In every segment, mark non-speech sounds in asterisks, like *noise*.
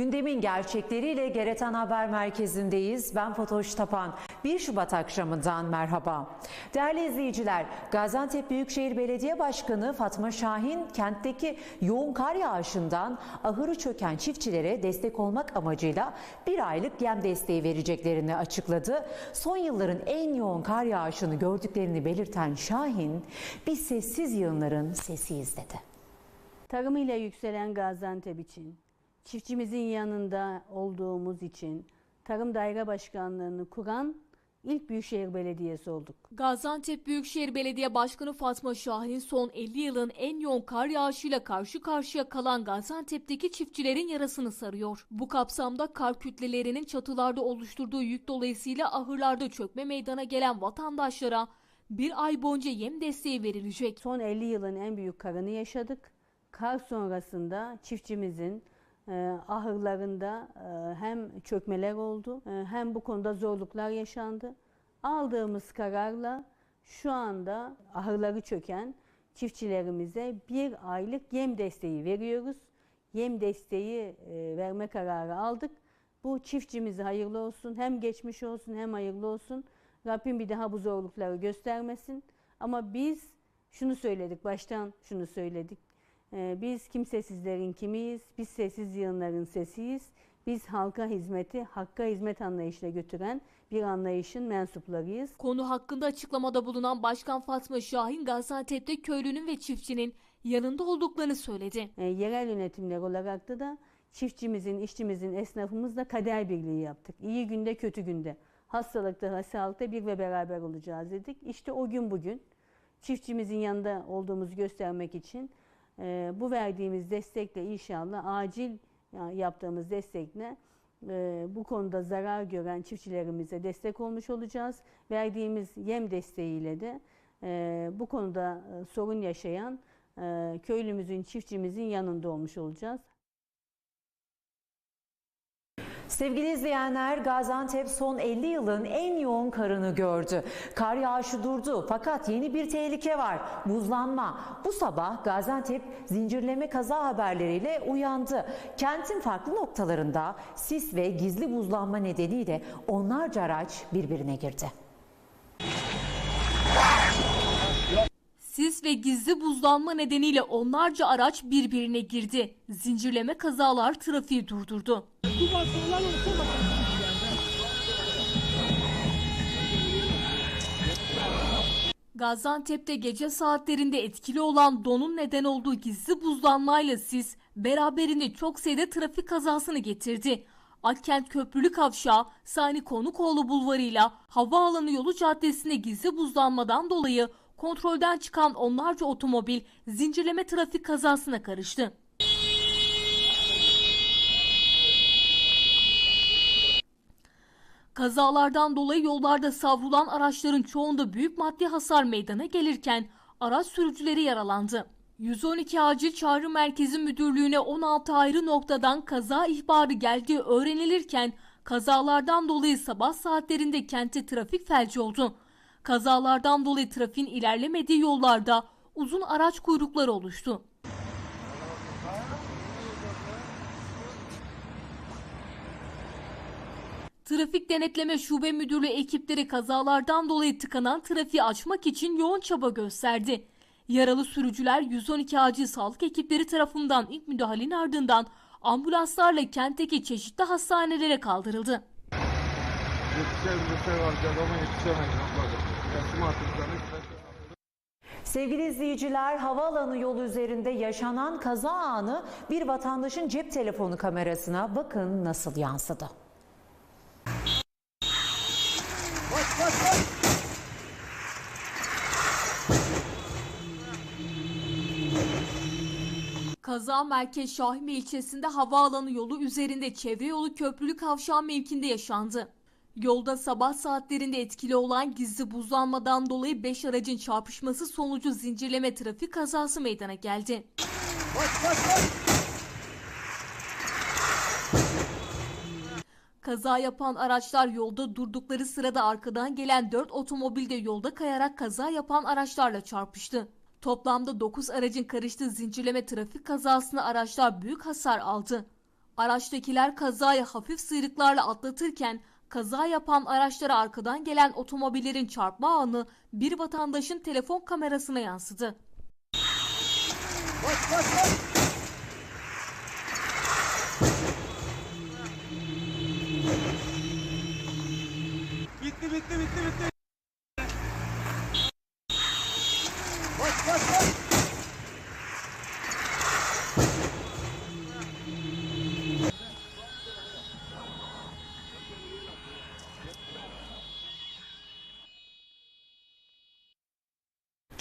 Gündemin gerçekleriyle Geretan Haber Merkezi'ndeyiz. Ben Fatoş Tapan. 1 Şubat akşamından merhaba. Değerli izleyiciler, Gaziantep Büyükşehir Belediye Başkanı Fatma Şahin kentteki yoğun kar yağışından ahırı çöken çiftçilere destek olmak amacıyla bir aylık yem desteği vereceklerini açıkladı. Son yılların en yoğun kar yağışını gördüklerini belirten Şahin, biz sessiz yığınların sesiyiz dedi. Tarımıyla yükselen Gaziantep için, çiftçimizin yanında olduğumuz için Tarım Daire Başkanlığı'nı kuran ilk Büyükşehir Belediyesi olduk. Gaziantep Büyükşehir Belediye Başkanı Fatma Şahin son 50 yılın en yoğun kar yağışıyla karşı karşıya kalan Gaziantep'teki çiftçilerin yarasını sarıyor. Bu kapsamda kar kütlelerinin çatılarda oluşturduğu yük dolayısıyla ahırlarda çökme meydana gelen vatandaşlara bir ay boyunca yem desteği verilecek. Son 50 yılın en büyük karını yaşadık. Kar sonrasında çiftçimizin ahırlarında e, hem çökmeler oldu e, hem bu konuda zorluklar yaşandı. Aldığımız kararla şu anda ahırları çöken çiftçilerimize bir aylık yem desteği veriyoruz. Yem desteği e, verme kararı aldık. Bu çiftçimize hayırlı olsun. Hem geçmiş olsun hem hayırlı olsun. Rabbim bir daha bu zorlukları göstermesin. Ama biz şunu söyledik, baştan şunu söyledik. Ee, Biz kimsesizlerin kimiyiz, biz sessiz yığınların sesiyiz. Biz halka hizmeti, hakka hizmet anlayışıyla götüren bir anlayışın mensuplarıyız. Konu hakkında açıklamada bulunan Başkan Fatma Şahin Gaziantep'te köylünün ve çiftçinin yanında olduklarını söyledi. E, yerel yönetimler olarak da da çiftçimizin, işçimizin, esnafımızla kader birliği yaptık. İyi günde, kötü günde. Hastalıkta, hastalıkta bir ve beraber olacağız dedik. İşte o gün bugün çiftçimizin yanında olduğumuzu göstermek için e, bu verdiğimiz destekle inşallah acil yaptığımız destekle e, bu konuda zarar gören çiftçilerimize destek olmuş olacağız. Verdiğimiz yem desteğiyle de e, bu konuda e, sorun yaşayan köylümüzün, çiftçimizin yanında olmuş olacağız. Sevgili izleyenler, Gaziantep son 50 yılın en yoğun karını gördü. Kar yağışı durdu fakat yeni bir tehlike var. Buzlanma. Bu sabah Gaziantep zincirleme kaza haberleriyle uyandı. Kentin farklı noktalarında sis ve gizli buzlanma nedeniyle onlarca araç birbirine girdi. Sis ve gizli buzlanma nedeniyle onlarca araç birbirine girdi. Zincirleme kazalar trafiği durdurdu. Gaziantep'te gece saatlerinde etkili olan donun neden olduğu gizli buzlanmayla sis beraberinde çok sayıda trafik kazasını getirdi. Akkent Köprülü Kavşağı, Sani Konukoğlu Bulvarı'yla Havaalanı Yolu Caddesi'nde gizli buzlanmadan dolayı kontrolden çıkan onlarca otomobil zincirleme trafik kazasına karıştı. Kazalardan dolayı yollarda savrulan araçların çoğunda büyük maddi hasar meydana gelirken araç sürücüleri yaralandı. 112 Acil Çağrı Merkezi Müdürlüğü'ne 16 ayrı noktadan kaza ihbarı geldiği öğrenilirken kazalardan dolayı sabah saatlerinde kentte trafik felci oldu. Kazalardan dolayı trafiğin ilerlemediği yollarda uzun araç kuyrukları oluştu. Trafik Denetleme Şube Müdürlüğü ekipleri kazalardan dolayı tıkanan trafiği açmak için yoğun çaba gösterdi. Yaralı sürücüler 112 acil sağlık ekipleri tarafından ilk müdahalenin ardından ambulanslarla kentteki çeşitli hastanelere kaldırıldı. Varacak ama yetişemeyiz ablacığım. Artıklarını Sevgili izleyiciler, havaalanı yolu üzerinde yaşanan kaza anı bir vatandaşın cep telefonu kamerasına bakın nasıl yansıdı. Kaza Merkez Şahime ilçesinde havaalanı yolu üzerinde çevre yolu köprülü kavşağı mevkinde yaşandı. Yolda sabah saatlerinde etkili olan gizli buzlanmadan dolayı 5 aracın çarpışması sonucu zincirleme trafik kazası meydana geldi. Kaza yapan araçlar yolda durdukları sırada arkadan gelen 4 otomobil de yolda kayarak kaza yapan araçlarla çarpıştı. Toplamda 9 aracın karıştığı zincirleme trafik kazasında araçlar büyük hasar aldı. Araçtakiler kazayı hafif sıyrıklarla atlatırken kaza yapan araçlara arkadan gelen otomobillerin çarpma anı bir vatandaşın telefon kamerasına yansıdı. Bitti bitti bitti bitti.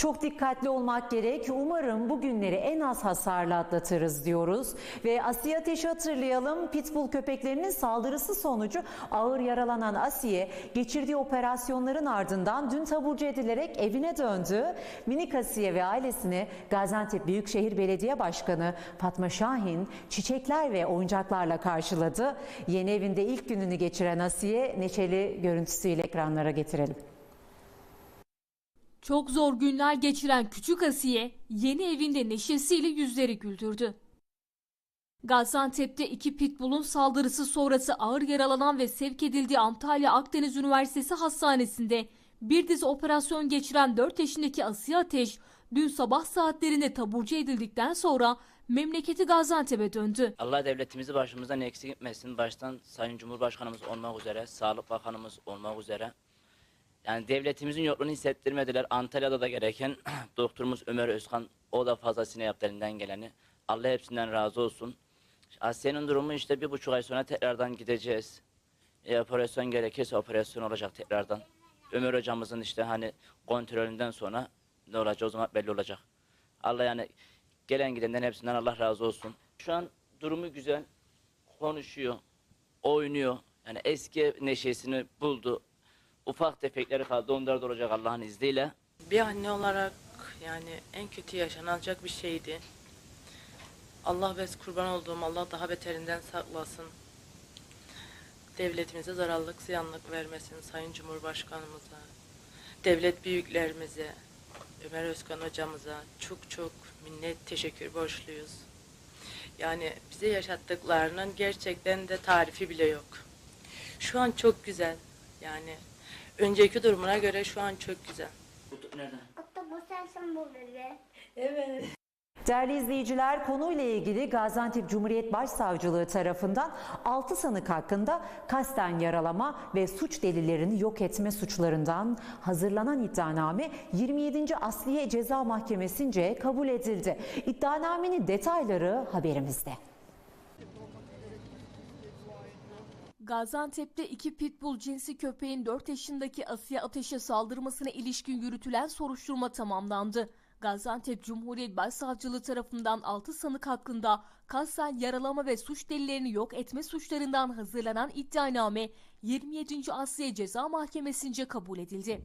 Çok dikkatli olmak gerek. Umarım bu günleri en az hasarla atlatırız diyoruz. Ve Asiye Ateş'i hatırlayalım. Pitbull köpeklerinin saldırısı sonucu ağır yaralanan Asiye geçirdiği operasyonların ardından dün taburcu edilerek evine döndü. Minik Asiye ve ailesini Gaziantep Büyükşehir Belediye Başkanı Fatma Şahin çiçekler ve oyuncaklarla karşıladı. Yeni evinde ilk gününü geçiren Asiye neşeli görüntüsüyle ekranlara getirelim. Çok zor günler geçiren küçük Asiye yeni evinde neşesiyle yüzleri güldürdü. Gaziantep'te iki pitbullun saldırısı sonrası ağır yaralanan ve sevk edildiği Antalya Akdeniz Üniversitesi Hastanesi'nde bir dizi operasyon geçiren 4 yaşındaki Asiye Ateş dün sabah saatlerinde taburcu edildikten sonra memleketi Gaziantep'e döndü. Allah devletimizi başımızdan eksik etmesin. Baştan Sayın Cumhurbaşkanımız olmak üzere, Sağlık Bakanımız olmak üzere. Yani devletimizin yokluğunu hissettirmediler. Antalya'da da gereken *clears throat* doktorumuz Ömer Özkan o da fazlasıyla yaptı elinden geleni. Allah hepsinden razı olsun. Asya'nın durumu işte bir buçuk ay sonra tekrardan gideceğiz. E, operasyon gerekirse operasyon olacak tekrardan. Ömer hocamızın işte hani kontrolünden sonra ne olacak o zaman belli olacak. Allah yani gelen gidenden hepsinden Allah razı olsun. Şu an durumu güzel. Konuşuyor, oynuyor. Yani eski neşesini buldu. Ufak tefekleri kaldı. Onlar da olacak Allah'ın izniyle. Bir anne olarak yani en kötü yaşanacak bir şeydi. Allah ve kurban olduğum Allah daha beterinden saklasın. Devletimize zararlık, ziyanlık vermesin Sayın Cumhurbaşkanımıza, devlet büyüklerimize, Ömer Özkan hocamıza çok çok minnet teşekkür borçluyuz. Yani bize yaşattıklarının gerçekten de tarifi bile yok. Şu an çok güzel. Yani önceki durumuna göre şu an çok güzel. Nereden? Hatta bu sensin bu bebe. Değerli izleyiciler konuyla ilgili Gaziantep Cumhuriyet Başsavcılığı tarafından 6 sanık hakkında kasten yaralama ve suç delillerini yok etme suçlarından hazırlanan iddianame 27. Asliye Ceza Mahkemesi'nce kabul edildi. İddianamenin detayları haberimizde. Gaziantep'te iki pitbull cinsi köpeğin 4 yaşındaki Asiye Ateş'e saldırmasına ilişkin yürütülen soruşturma tamamlandı. Gaziantep Cumhuriyet Başsavcılığı tarafından 6 sanık hakkında kasten yaralama ve suç delillerini yok etme suçlarından hazırlanan iddianame 27. Asliye Ceza Mahkemesi'nce kabul edildi.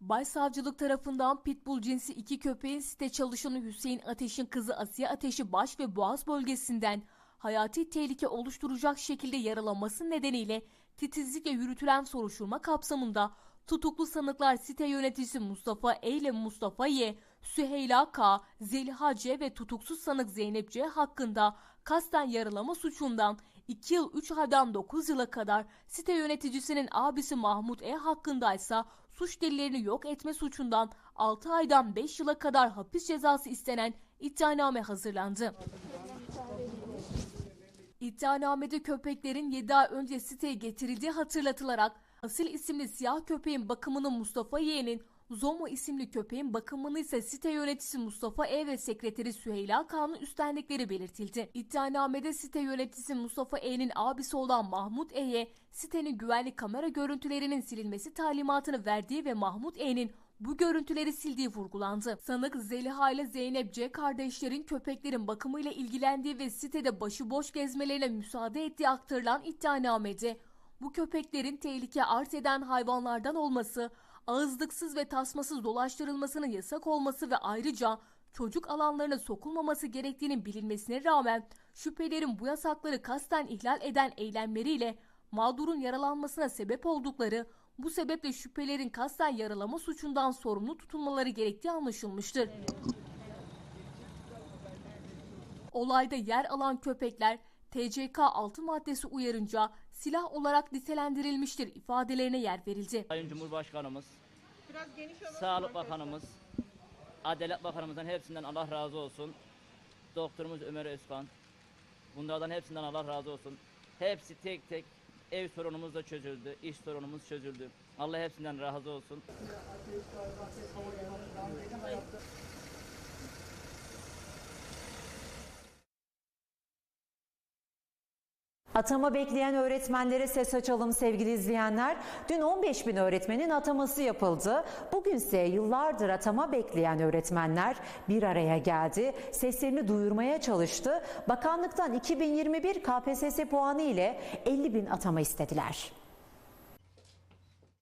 Başsavcılık tarafından pitbull cinsi iki köpeğin site çalışanı Hüseyin Ateş'in kızı Asiye Ateş'i baş ve boğaz bölgesinden hayati tehlike oluşturacak şekilde yaralaması nedeniyle titizlikle yürütülen soruşturma kapsamında tutuklu sanıklar site yöneticisi Mustafa E ile Mustafa Y, Süheyla K, Zeliha C ve tutuksuz sanık Zeynep C hakkında kasten yaralama suçundan 2 yıl 3 aydan 9 yıla kadar site yöneticisinin abisi Mahmut E hakkındaysa suç delillerini yok etme suçundan 6 aydan 5 yıla kadar hapis cezası istenen iddianame hazırlandı. İddianamede köpeklerin 7 ay önce siteye getirildiği hatırlatılarak Asil isimli siyah köpeğin bakımını Mustafa Y'nin, Zomo isimli köpeğin bakımını ise site yöneticisi Mustafa E ve sekreteri Süheyla Kağan'ın üstlendikleri belirtildi. İddianamede site yöneticisi Mustafa E'nin abisi olan Mahmut E'ye sitenin güvenlik kamera görüntülerinin silinmesi talimatını verdiği ve Mahmut E'nin bu görüntüleri sildiği vurgulandı. Sanık Zeliha ile Zeynep C kardeşlerin köpeklerin bakımıyla ilgilendiği ve sitede başıboş gezmelerine müsaade ettiği aktarılan iddianamede bu köpeklerin tehlike arz eden hayvanlardan olması, ağızlıksız ve tasmasız dolaştırılmasının yasak olması ve ayrıca çocuk alanlarına sokulmaması gerektiğinin bilinmesine rağmen şüphelerin bu yasakları kasten ihlal eden eylemleriyle mağdurun yaralanmasına sebep oldukları, bu sebeple şüphelerin kasten yaralama suçundan sorumlu tutulmaları gerektiği anlaşılmıştır. Olayda yer alan köpekler TCK 6 maddesi uyarınca silah olarak nitelendirilmiştir ifadelerine yer verildi. Sayın Cumhurbaşkanımız, Sağlık Bakanımız, Adalet Bakanımızdan hepsinden Allah razı olsun. Doktorumuz Ömer Özkan, bunlardan hepsinden Allah razı olsun. Hepsi tek tek ev sorunumuz da çözüldü, iş sorunumuz çözüldü. Allah hepsinden razı olsun. Atama bekleyen öğretmenlere ses açalım sevgili izleyenler. Dün 15 bin öğretmenin ataması yapıldı. Bugünse yıllardır atama bekleyen öğretmenler bir araya geldi. Seslerini duyurmaya çalıştı. Bakanlıktan 2021 KPSS puanı ile 50 bin atama istediler.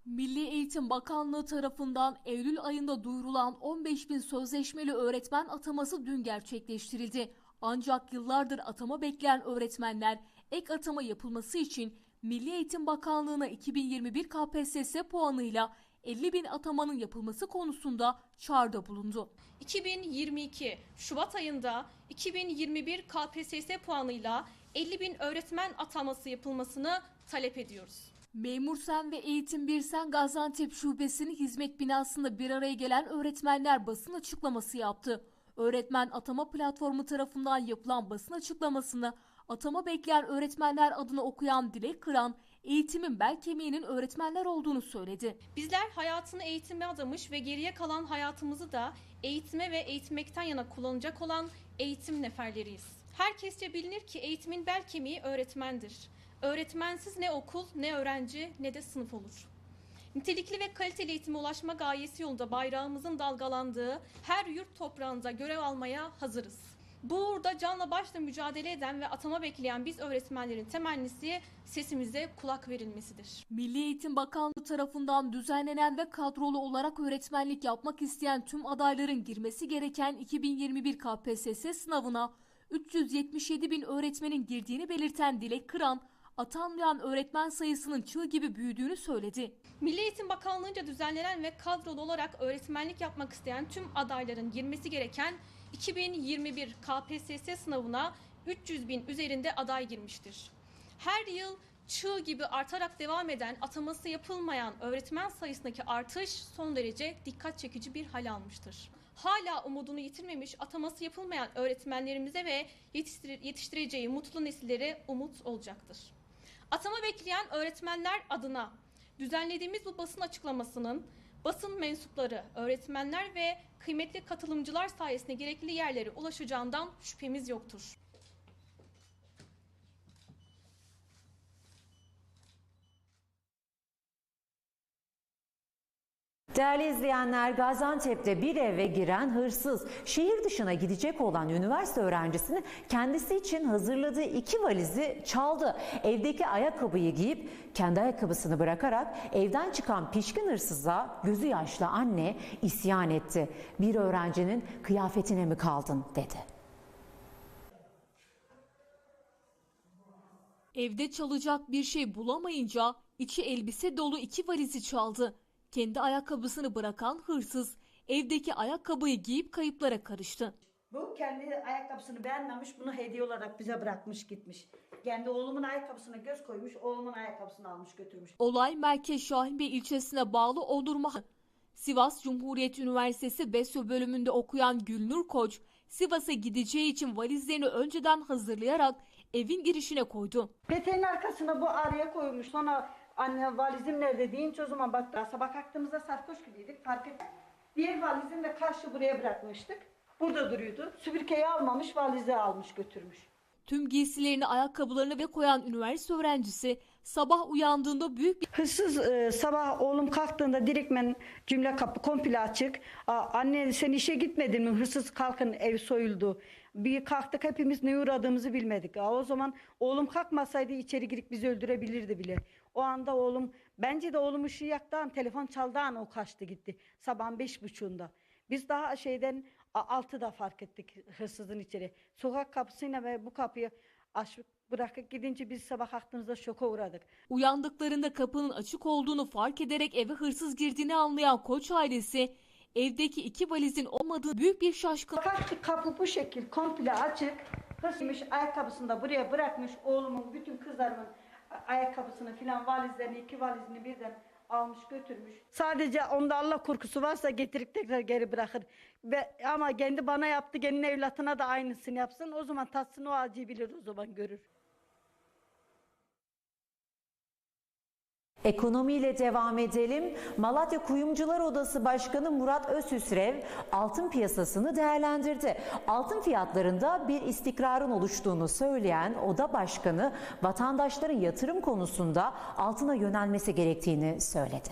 Milli Eğitim Bakanlığı tarafından Eylül ayında duyurulan 15 bin sözleşmeli öğretmen ataması dün gerçekleştirildi. Ancak yıllardır atama bekleyen öğretmenler ek atama yapılması için Milli Eğitim Bakanlığı'na 2021 KPSS puanıyla 50 bin atamanın yapılması konusunda çağrıda bulundu. 2022 Şubat ayında 2021 KPSS puanıyla 50 bin öğretmen ataması yapılmasını talep ediyoruz. Memur Sen ve Eğitim Birsen Gaziantep Şubesi'nin hizmet binasında bir araya gelen öğretmenler basın açıklaması yaptı. Öğretmen Atama Platformu tarafından yapılan basın açıklamasını atama bekleyen öğretmenler adına okuyan Dilek Kıran, eğitimin bel kemiğinin öğretmenler olduğunu söyledi. Bizler hayatını eğitime adamış ve geriye kalan hayatımızı da eğitime ve eğitmekten yana kullanacak olan eğitim neferleriyiz. Herkesçe bilinir ki eğitimin bel kemiği öğretmendir. Öğretmensiz ne okul, ne öğrenci, ne de sınıf olur. Nitelikli ve kaliteli eğitime ulaşma gayesi yolunda bayrağımızın dalgalandığı her yurt toprağında görev almaya hazırız. Bu uğurda canla başla mücadele eden ve atama bekleyen biz öğretmenlerin temennisi sesimize kulak verilmesidir. Milli Eğitim Bakanlığı tarafından düzenlenen ve kadrolu olarak öğretmenlik yapmak isteyen tüm adayların girmesi gereken 2021 KPSS sınavına 377 bin öğretmenin girdiğini belirten Dilek Kıran, atanmayan öğretmen sayısının çığ gibi büyüdüğünü söyledi. Milli Eğitim Bakanlığı'nca düzenlenen ve kadrolu olarak öğretmenlik yapmak isteyen tüm adayların girmesi gereken 2021 KPSS sınavına 300 bin üzerinde aday girmiştir. Her yıl çığ gibi artarak devam eden ataması yapılmayan öğretmen sayısındaki artış son derece dikkat çekici bir hal almıştır. Hala umudunu yitirmemiş ataması yapılmayan öğretmenlerimize ve yetiştir- yetiştireceği mutlu nesillere umut olacaktır. Atama bekleyen öğretmenler adına düzenlediğimiz bu basın açıklamasının basın mensupları, öğretmenler ve kıymetli katılımcılar sayesinde gerekli yerlere ulaşacağından şüphemiz yoktur. Değerli izleyenler Gaziantep'te bir eve giren hırsız şehir dışına gidecek olan üniversite öğrencisini kendisi için hazırladığı iki valizi çaldı. Evdeki ayakkabıyı giyip kendi ayakkabısını bırakarak evden çıkan pişkin hırsıza gözü yaşlı anne isyan etti. Bir öğrencinin kıyafetine mi kaldın dedi. Evde çalacak bir şey bulamayınca içi elbise dolu iki valizi çaldı. Kendi ayakkabısını bırakan hırsız evdeki ayakkabıyı giyip kayıplara karıştı. Bu kendi ayakkabısını beğenmemiş, bunu hediye olarak bize bırakmış gitmiş. Kendi oğlumun ayakkabısına göz koymuş, oğlumun ayakkabısını almış götürmüş. Olay Merkez Şahinbey ilçesine bağlı Odurma. Sivas Cumhuriyet Üniversitesi Besyo bölümünde okuyan Gülnur Koç, Sivas'a gideceği için valizlerini önceden hazırlayarak evin girişine koydu. Peteğin arkasına bu araya koymuş. Sonra anne valizim nerede deyince o zaman bak sabah kalktığımızda sarhoş gibiydik fark ettik. Diğer valizim de karşı buraya bırakmıştık. Burada duruyordu. Süpürgeyi almamış, valizi almış götürmüş. Tüm giysilerini, ayakkabılarını ve koyan üniversite öğrencisi sabah uyandığında büyük bir Hırsız e, sabah oğlum kalktığında direktmen cümle kapı komple açık. Aa, anne sen işe gitmedin mi? Hırsız kalkın ev soyuldu. Bir kalktık hepimiz ne uğradığımızı bilmedik. Aa, o zaman oğlum kalkmasaydı içeri girip bizi öldürebilirdi bile. O anda oğlum bence de oğlum ışığı yaktı an telefon çaldı an o kaçtı gitti. Sabahın beş buçuğunda. Biz daha şeyden altıda fark ettik hırsızın içeri. Sokak kapısıyla ve bu kapıyı açıp bırakıp gidince biz sabah kalktığımızda şoka uğradık. Uyandıklarında kapının açık olduğunu fark ederek eve hırsız girdiğini anlayan Koç ailesi evdeki iki valizin olmadığı büyük bir şaşkın Kalktık kapı bu şekil komple açık. Hırsmış ayakkabısını da buraya bırakmış. Oğlumun bütün kızlarımın ayakkabısını filan valizlerini iki valizini birden almış götürmüş. Sadece onda Allah korkusu varsa getirip tekrar geri bırakır. Ve, ama kendi bana yaptı, kendi evlatına da aynısını yapsın. O zaman tatsın o acıyı bilir, o zaman görür. Ekonomiyle devam edelim. Malatya Kuyumcular Odası Başkanı Murat Özhüsrev altın piyasasını değerlendirdi. Altın fiyatlarında bir istikrarın oluştuğunu söyleyen oda başkanı vatandaşların yatırım konusunda altına yönelmesi gerektiğini söyledi.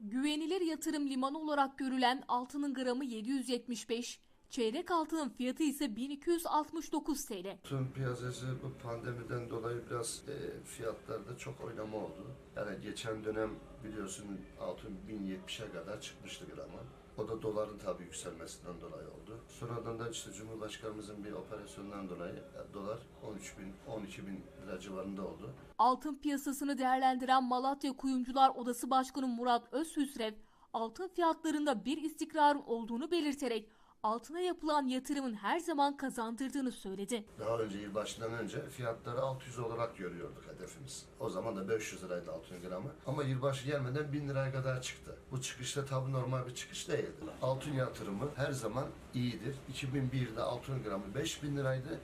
Güvenilir yatırım limanı olarak görülen altının gramı 775, çeyrek altının fiyatı ise 1269 TL. Tüm piyasası bu pandemiden dolayı biraz e, fiyatlarda çok oynama oldu. Yani geçen dönem biliyorsun altın 1070'e kadar çıkmıştı gramı. O da doların tabii yükselmesinden dolayı oldu. Sonradan da işte Cumhurbaşkanımızın bir operasyonundan dolayı e, dolar 13 bin, 12 bin lira civarında oldu. Altın piyasasını değerlendiren Malatya Kuyumcular Odası Başkanı Murat Özhüsrev, altın fiyatlarında bir istikrarın olduğunu belirterek altına yapılan yatırımın her zaman kazandırdığını söyledi. Daha önce yılbaşından önce fiyatları 600 olarak görüyorduk hedefimiz. O zaman da 500 liraydı altın gramı. Ama yılbaşı gelmeden 1000 liraya kadar çıktı. Bu çıkışta tabii normal bir çıkış değildi. Altın yatırımı her zaman iyidir. 2001'de altın gramı 5000 liraydı.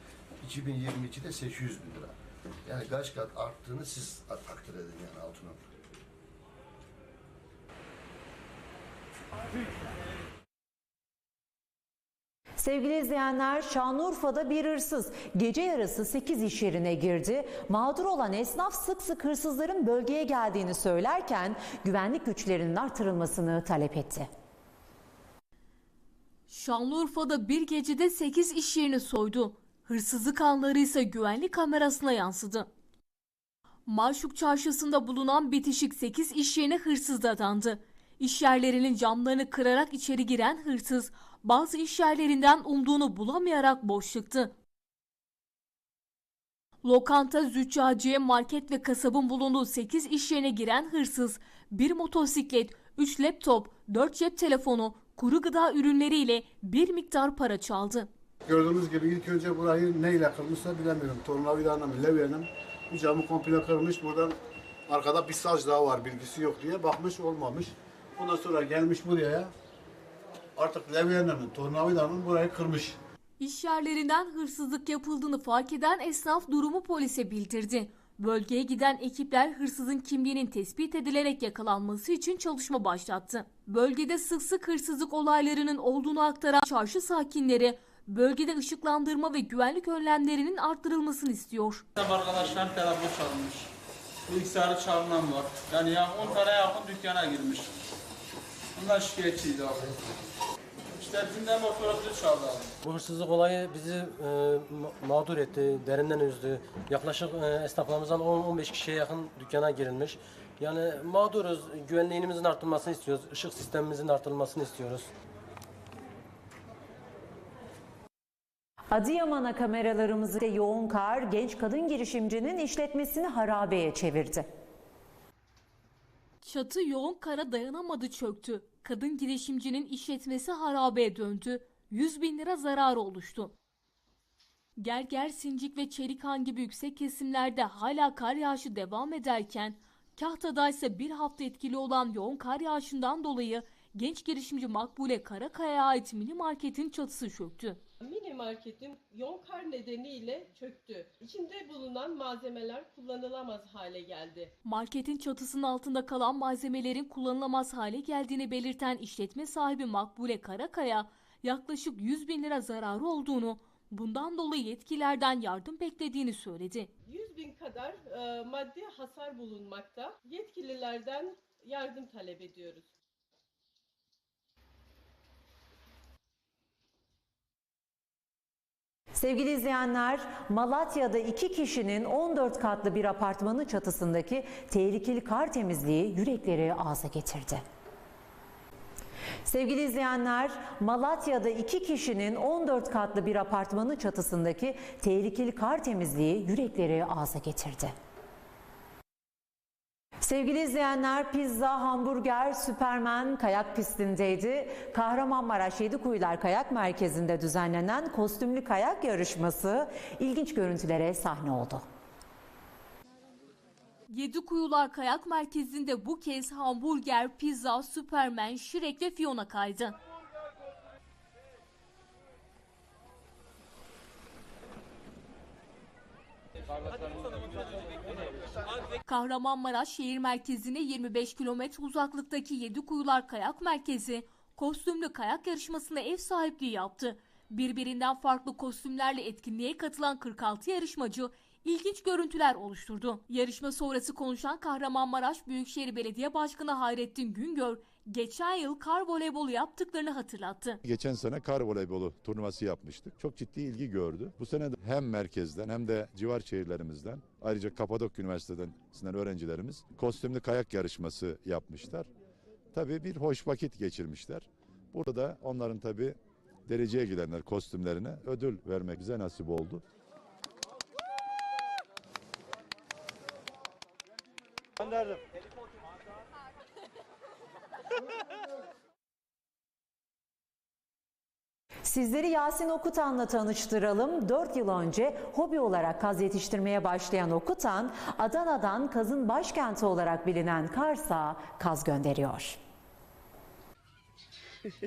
2022'de 800 bin lira. Yani kaç kat arttığını siz takdir edin yani altının. Sevgili izleyenler, Şanlıurfa'da bir hırsız gece yarısı 8 iş yerine girdi. Mağdur olan esnaf sık sık hırsızların bölgeye geldiğini söylerken güvenlik güçlerinin artırılmasını talep etti. Şanlıurfa'da bir gecede 8 iş yerini soydu. Hırsızlık anları ise güvenlik kamerasına yansıdı. Maşuk çarşısında bulunan bitişik 8 iş yerine hırsız dadandı. İş yerlerinin camlarını kırarak içeri giren hırsız bazı iş yerlerinden umduğunu bulamayarak boş çıktı. Lokanta, züccaciye, market ve kasabın bulunduğu 8 iş yerine giren hırsız bir motosiklet, 3 laptop, 4 cep telefonu, kuru gıda ürünleriyle bir miktar para çaldı. Gördüğünüz gibi ilk önce burayı neyle kırmışsa bilemiyorum. Levyeyle mi? Bu camı komple kırmış. Buradan arkada bir saç daha var bilgisi yok diye bakmış olmamış. Ondan sonra gelmiş buraya. Artık tornavidayla mı burayı kırmış. İş yerlerinden hırsızlık yapıldığını fark eden esnaf durumu polise bildirdi. Bölgeye giden ekipler hırsızın kimliğinin tespit edilerek yakalanması için çalışma başlattı. Bölgede sık sık hırsızlık olaylarının olduğunu aktaran çarşı sakinleri bölgede ışıklandırma ve güvenlik önlemlerinin arttırılmasını istiyor. Arkadaşlar telefon çalınmış. Bilgisayarı çalınan var. Yani ya 10 tane yakın dükkana girmiş. Bunlar şikayetçiydi abi. İşte dünden motorumuzu çaldı abi. Bu hırsızlık olayı bizi e, ma- mağdur etti, derinden üzdü. Yaklaşık e, esnaflarımızdan 10-15 kişiye yakın dükkana girilmiş. Yani mağduruz, güvenliğimizin arttırılmasını istiyoruz, ışık sistemimizin arttırılmasını istiyoruz. Adıyaman'a kameralarımızı yoğun kar genç kadın girişimcinin işletmesini harabeye çevirdi. Çatı yoğun kara dayanamadı çöktü. Kadın girişimcinin işletmesi harabeye döndü. 100 bin lira zararı oluştu. Gerger, Sincik ve Çelikan gibi yüksek kesimlerde hala kar yağışı devam ederken Kahta'da ise bir hafta etkili olan yoğun kar yağışından dolayı genç girişimci Makbule Karakaya'ya ait mini marketin çatısı çöktü. Mini marketin yoğun kar nedeniyle çöktü. İçinde bulunan malzemeler kullanılamaz hale geldi. Marketin çatısının altında kalan malzemelerin kullanılamaz hale geldiğini belirten işletme sahibi Makbule Karakaya, yaklaşık 100 bin lira zararı olduğunu, bundan dolayı yetkililerden yardım beklediğini söyledi. 100 bin kadar e, maddi hasar bulunmakta. Yetkililerden yardım talep ediyoruz. Sevgili izleyenler, Malatya'da iki kişinin 14 katlı bir apartmanın çatısındaki tehlikeli kar temizliği yürekleri ağza getirdi. Sevgili izleyenler, Malatya'da iki kişinin 14 katlı bir apartmanın çatısındaki tehlikeli kar temizliği yürekleri ağza getirdi. Sevgili izleyenler pizza, hamburger, süpermen kayak pistindeydi. Kahramanmaraş Yedikuyular Kayak Merkezi'nde düzenlenen kostümlü kayak yarışması ilginç görüntülere sahne oldu. Yedikuyular Kayak Merkezi'nde bu kez hamburger, pizza, süpermen, Şirek ve Fiona kaydı. Kahramanmaraş şehir merkezine 25 kilometre uzaklıktaki Yedikuyular Kayak Merkezi kostümlü kayak yarışmasına ev sahipliği yaptı. Birbirinden farklı kostümlerle etkinliğe katılan 46 yarışmacı ilginç görüntüler oluşturdu. Yarışma sonrası konuşan Kahramanmaraş Büyükşehir Belediye Başkanı Hayrettin Güngör, geçen yıl kar voleybolu yaptıklarını hatırlattı. Geçen sene kar voleybolu turnuvası yapmıştık. Çok ciddi ilgi gördü. Bu sene de hem merkezden hem de civar şehirlerimizden ayrıca Kapadokya Üniversitesi'nden öğrencilerimiz kostümlü kayak yarışması yapmışlar. Tabii bir hoş vakit geçirmişler. Burada da onların tabii dereceye gidenler kostümlerine ödül vermek bize nasip oldu. Sizleri Yasin Okutan'la tanıştıralım. 4 yıl önce hobi olarak kaz yetiştirmeye başlayan Okutan, Adana'dan kazın başkenti olarak bilinen Kars'a kaz gönderiyor. *laughs*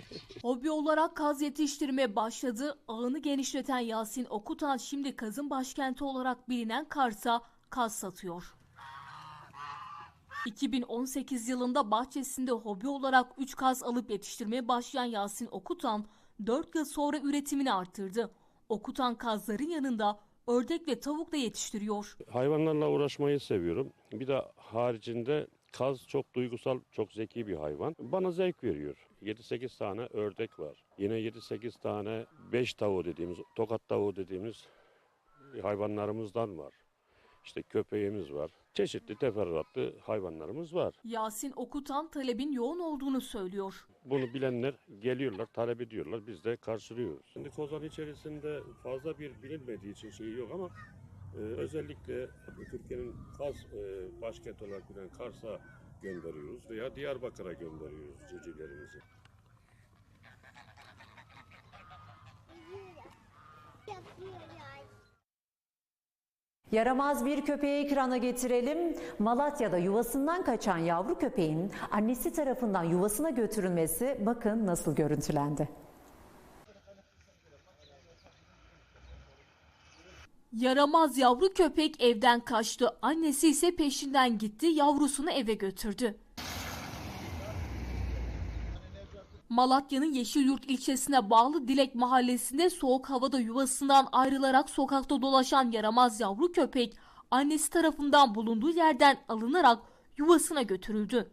Hobi olarak kaz yetiştirmeye başladı. Ağını genişleten Yasin Okutan şimdi kazın başkenti olarak bilinen Kars'a kaz satıyor. 2018 yılında bahçesinde hobi olarak 3 kaz alıp yetiştirmeye başlayan Yasin Okutan 4 yıl sonra üretimini arttırdı. Okutan kazların yanında ördek ve tavuk da yetiştiriyor. Hayvanlarla uğraşmayı seviyorum. Bir de haricinde kaz çok duygusal, çok zeki bir hayvan. Bana zevk veriyor. 7-8 tane ördek var. Yine 7-8 tane 5 tavuğu dediğimiz, tokat tavuğu dediğimiz hayvanlarımızdan var. İşte köpeğimiz var. Çeşitli teferruatlı hayvanlarımız var. Yasin Okutan talebin yoğun olduğunu söylüyor. Bunu bilenler geliyorlar, talep ediyorlar. Biz de karşılıyoruz. Şimdi Kozan içerisinde fazla bir bilinmediği için şey yok ama e, özellikle Türkiye'nin Kars e, başkent olarak bilinen Kars'a gönderiyoruz veya Diyarbakır'a gönderiyoruz civcivlerimizi. Yaramaz bir köpeği ekrana getirelim. Malatya'da yuvasından kaçan yavru köpeğin annesi tarafından yuvasına götürülmesi bakın nasıl görüntülendi. Yaramaz yavru köpek evden kaçtı. Annesi ise peşinden gitti, yavrusunu eve götürdü. Malatya'nın Yeşilyurt ilçesine bağlı Dilek mahallesinde soğuk havada yuvasından ayrılarak sokakta dolaşan yaramaz yavru köpek annesi tarafından bulunduğu yerden alınarak yuvasına götürüldü.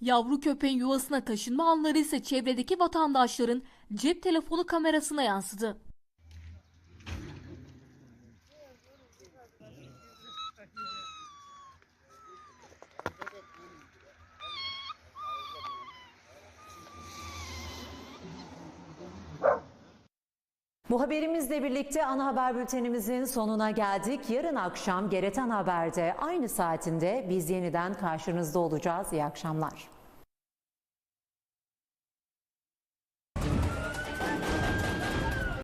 Yavru köpeğin yuvasına taşınma anları ise çevredeki vatandaşların cep telefonu kamerasına yansıdı. Bu haberimizle birlikte ana haber bültenimizin sonuna geldik. Yarın akşam Geretan Haber'de aynı saatinde biz yeniden karşınızda olacağız. İyi akşamlar.